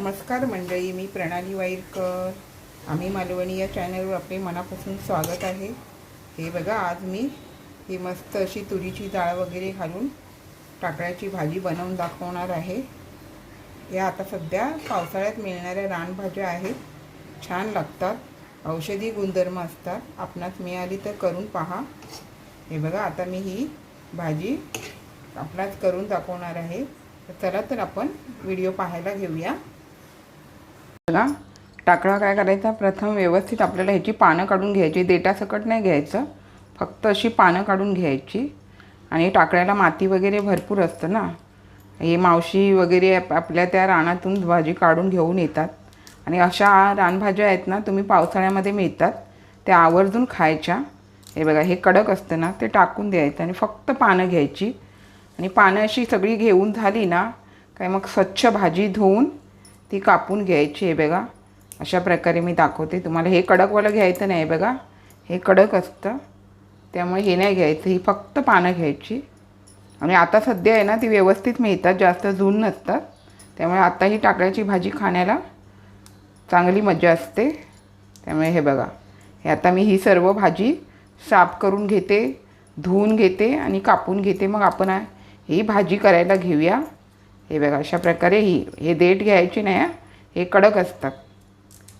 नमस्कार मंडळी मी प्रणाली वाईरकर. आम्ही मालवणी या चॅनलवर आपले मनापासून स्वागत आहे. हे बघा आज मी ही मस्त अशी तुरीची डाळ वगैरे घालून टाकळ्याची भाजी बनवून दाखवणार आहे. या आता सध्या पावसाळ्यात मिळणाऱ्या रानभाज्या आहेत. छान लागतात. औषधी गुणधर्म असतात. आपणास मिळाली तर करून पहा. हे बघा आता मी ही भाजी आपणास करून दाखवणार आहे. तर चला तर आपण व्हिडिओ पाहायला घेऊया. बघा टाकळा काय करायचा? प्रथम व्यवस्थित आपल्याला ह्याची पानं काढून घ्यायची. देटासकट नाही घ्यायचं. फक्त अशी पानं काढून घ्यायची. आणि टाकळ्याला माती वगैरे भरपूर असतं ना. हे मावशी वगैरे आपल्या त्या रानातून भाजी काढून घेऊन येतात. आणि अशा रानभाज्या आहेत ना तुम्ही पावसाळ्यामध्ये मिळतात. त्या आवर्जून खायच्या. हे बघा हे कडक असतं ना ते टाकून द्यायचं. आणि फक्त पानं घ्यायची. आणि पानं अशी सगळी घेऊन झाली ना काय मग स्वच्छ भाजी धुवून ती कापून घ्यायची आहे बघा. अशा प्रकारे मी दाखवते. तुम्हाला हे कडकवालं घ्यायचं नाही बघा. हे कडक असतं. त्यामुळे हे नाही घ्यायचं. ही फक्त पानं घ्यायची. आणि आता सध्या आहे ना ती व्यवस्थित मिळतात. जास्त झून नसतात. त्यामुळे आता ही टाकळ्याची भाजी खाण्याला चांगली मजा असते. त्यामुळे हे बघा. हे आता मी ही सर्व भाजी साफ करून घेते धुवून घेते आणि कापून घेते. मग आपण ही भाजी करायला घेऊया. हे बघा अशा प्रकारे ही हे देठ घ्यायची नाही हे. कडक असतात.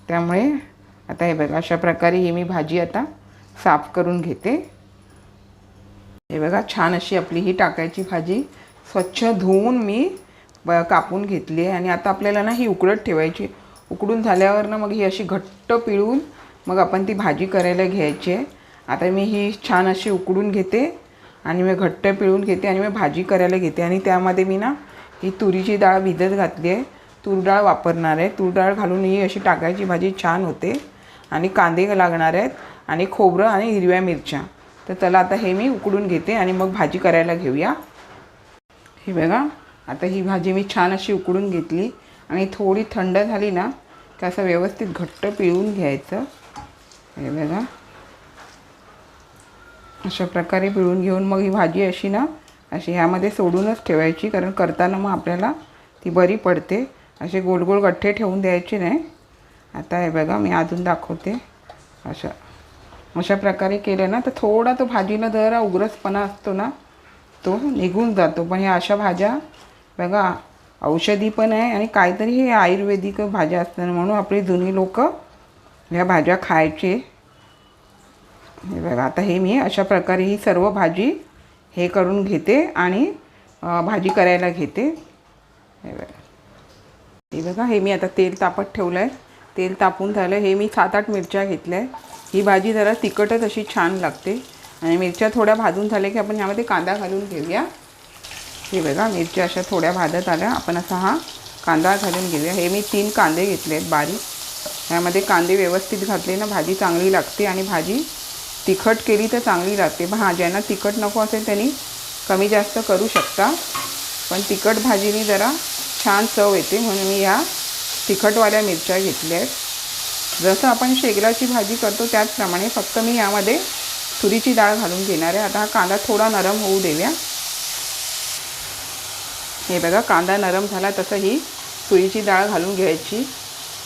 त्यामुळे आता हे बघा अशा प्रकारे ही मी भाजी आता साफ करून घेते. हे बघा छान अशी आपली ही टाकायची भाजी. स्वच्छ धुवून मी ब कापून घेतली आहे. आणि आता आपल्याला ना ही उकडत ठेवायची. उकडून झाल्यावर ना मग ही अशी घट्ट पिळून मग आपण ती भाजी करायला घ्यायची आहे. आता मी ही छान अशी उकडून घेते. आणि मी घट्ट पिळून घेते आणि मी भाजी करायला घेते. आणि त्यामध्ये मी ना ही तुरीची डाळ भिजत घातली आहे. तूर डाळ वापरणार आहे. तूर डाळ घालून ही अशी टाकायची भाजी छान होते. आणि कांदे लागणार आहेत आणि खोबरं आणि हिरव्या मिरच्या. तर त्याला आता हे मी उकडून घेते आणि मग भाजी करायला घेऊया. हे बघा आता ही भाजी मी छान अशी उकडून घेतली. आणि थोडी थंड झाली ना की असं व्यवस्थित घट्ट पिळून घ्यायचं. हे बघा. अशा प्रकारे पिळून घेऊन मग ही भाजी अशी ना अशी ह्यामध्ये सोडूनच ठेवायची कारण करताना मग आपल्याला ती बरी पडते. असे गोल गोल गठ्ठे ठेवून द्यायचे नाही. आता हे बघा मी अजून दाखवते. अशा अशा प्रकारे केलं ना तर थोडा तो भाजीला जरा उग्रसपणा असतो ना तो निघून जातो. पण ह्या अशा भाज्या बघा औषधी पण आहे आणि काहीतरी हे आयुर्वेदिक भाज्या असतात. म्हणून आपली जुनी लोक ह्या भाज्या खायचे. हे बघा आता हे मी अशा प्रकारे ही सर्व भाजी हे करून घेते आणि भाजी करायला घेते. हे बघा. हे बघा हे मी आता तेल तापत ठेवलं आहे तेल तापून झालं. हे मी सात आठ मिरच्या घेतल्या. आहे ही भाजी जरा तिखटच अशी छान लागते. आणि मिरच्या थोड्या भाजून झाल्या की आपण ह्यामध्ये कांदा घालून घेऊया. हे बघा मिरच्या अशा थोड्या भाजत आल्या. आपण असा हा कांदा घालून घेऊया. हे मी तीन कांदे घेतले आहेत बारीक. ह्यामध्ये कांदे व्यवस्थित घातले ना भाजी चांगली लागते आणि भाजी तिखट केली तर चांगली लागते हा ज्यांना तिखट नको असेल त्यांनी कमी जास्त करू शकता. पण तिखट भाजीने जरा छान चव येते. म्हणून मी ह्या तिखटवाल्या मिरच्या घेतल्या आहेत. जसं आपण शेगलाची भाजी करतो त्याचप्रमाणे फक्त मी यामध्ये तुरीची डाळ घालून घेणार आहे. आता हा कांदा थोडा नरम होऊ देऊया. हे बघा कांदा नरम झाला तसं ही तुरीची डाळ घालून घ्यायची.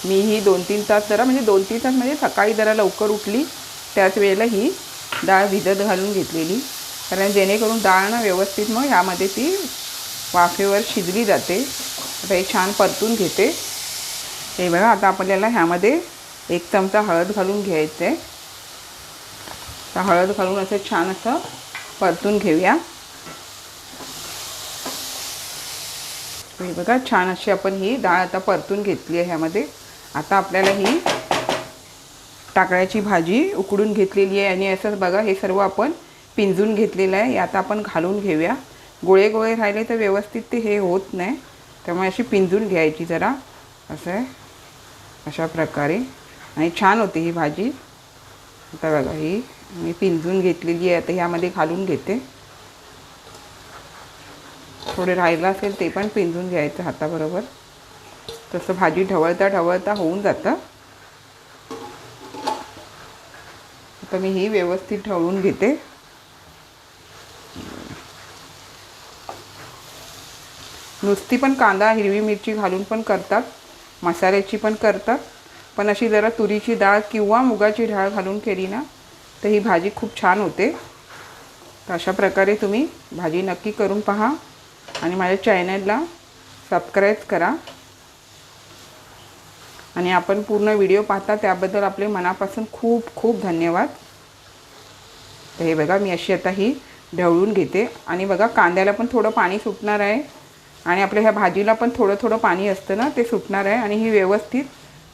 मी ही दोन तीन तास जरा म्हणजे दोन तीन तास म्हणजे सकाळी जरा लवकर उठली. त्याच वेळेला ही डाळ भिजत घालून घेतलेली. कारण जेणेकरून डाळ ना व्यवस्थित मग ह्यामध्ये ती वाफेवर शिजली जाते. आता हे छान परतून घेते. हे बघा आता आपल्याला ह्यामध्ये एक चमचा हळद घालून घ्यायचं आहे तर हळद घालून असं छान असं परतून घेऊया. हे बघा छान अशी आपण ही डाळ आता परतून घेतली आहे ह्यामध्ये. आता आपल्याला ही टाकळ्याची भाजी उकडून घेतलेली आहे आणि असंच बघा हे सर्व आपण पिंजून घेतलेलं आहे. यात आता आपण घालून घेऊया. गोळे गोळे राहिले तर व्यवस्थित ते हे होत नाही. त्यामुळे अशी पिंजून घ्यायची जरा. असं आहे. अशा प्रकारे. आणि छान होते ही भाजी. आता बघा ही मी पिंजून घेतलेली आहे. आता ह्यामध्ये घालून घेते. थोडे राहिलं असेल ते पण पिंजून घ्यायचं हाताबरोबर. तसं भाजी ढवळता ढवळता होऊन जातं. आता मी ही व्यवस्थित ढवळून घेते. नुसती पण कांदा हिरवी मिरची घालून पण करतात मसाल्याची पण करतात. पण अशी जरा तुरीची डाळ किंवा मुगाची डाळ घालून केली ना तर ही भाजी खूप छान होते. तर अशा प्रकारे तुम्ही भाजी नक्की करून पहा आणि माझ्या चॅनलला सबस्क्राईब करा. आणि आपण पूर्ण व्हिडिओ पाहता त्याबद्दल आपले मनापासून खूप खूप धन्यवाद. तर हे बघा मी अशी आता ही ढवळून घेते. आणि बघा कांद्याला पण थोडं पाणी सुटणार आहे. आणि आपल्या ह्या भाजीला पण थोडं थोडं पाणी असतं ना ते सुटणार आहे. आणि ही व्यवस्थित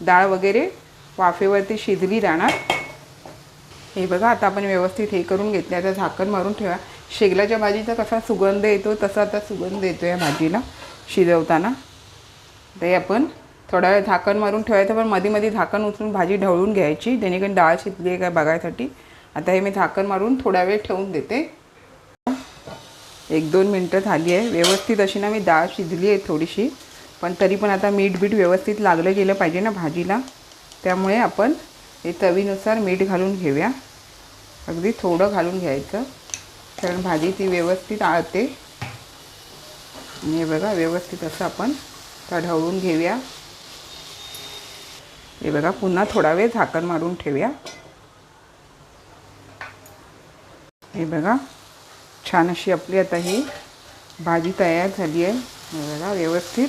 डाळ वगैरे वाफेवरती शिजली जाणार. हे बघा आता आपण व्यवस्थित हे करून घेतले. आता झाकण मारून ठेवा. शेगलाच्या भाजीचा कसा सुगंध येतो तसा आता सुगंध येतो या भाजीला शिजवताना. ते आपण थोडा वेळ झाकण मारून ठेवायचं. पण मध्ये मध्ये झाकण उचलून भाजी ढवळून घ्यायची. जेणेकरून डाळ शिजली आहे काय बघायसाठी. आता हे मी झाकण मारून थोडा वेळ ठेवून देते. एक दोन मिनटं झाली आहे. व्यवस्थित अशी ना मी डाळ शिजली आहे थोडीशी. पण तरी पण आता मीठ बीठ व्यवस्थित लागलं गेलं पाहिजे ना भाजीला. त्यामुळे आपण हे चवीनुसार मीठ घालून घेऊया. अगदी थोडं घालून घ्यायचं. कारण भाजी ती व्यवस्थित आळते. हे बघा व्यवस्थित असं आपण त्या ढवळून घेऊया. हे बघा पुन्हा थोडा वेळ झाकण मारून ठेवूया. हे बघा छान अशी आपली आता ही भाजी तयार झाली आहे. हे बघा व्यवस्थित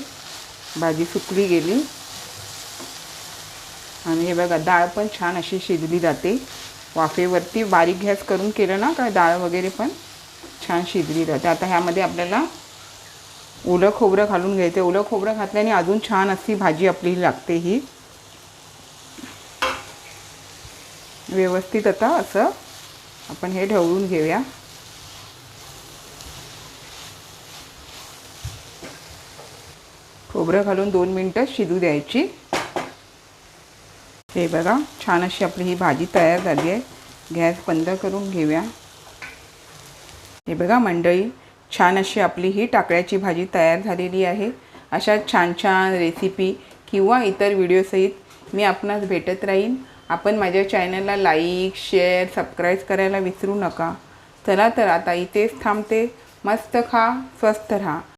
भाजी सुकली गेली. आणि हे बघा डाळ पण छान अशी शिजली जाते. वाफेवरती बारीक गॅस करून केलं ना काय डाळ वगैरे पण छान शिजली जाते. आता ह्यामध्ये आपल्याला ओलं खोबरं घालून घ्यायचं ओलं खोबरं घातल्याने अजून छान अशी भाजी आपली लागते ही. व्यवस्थित आता असं आपण हे ढवळून घेऊया. खोबरं घालून दोन मिनटं शिजू द्यायची. हे बघा छान अशी आपली ही भाजी तयार झाली आहे. गॅस बंद करून घेऊया. हे बघा मंडळी छान अशी आपली ही टाकळ्याची भाजी तयार झालेली आहे. अशा छान छान रेसिपी किंवा इतर व्हिडिओसहित मी आपणास भेटत राहीन. आपण माझ्या चॅनलला लाईक शेअर सबस्क्राईब करायला विसरू नका. चला तर आता इथेच थांबते. मस्त खा स्वस्त राहा.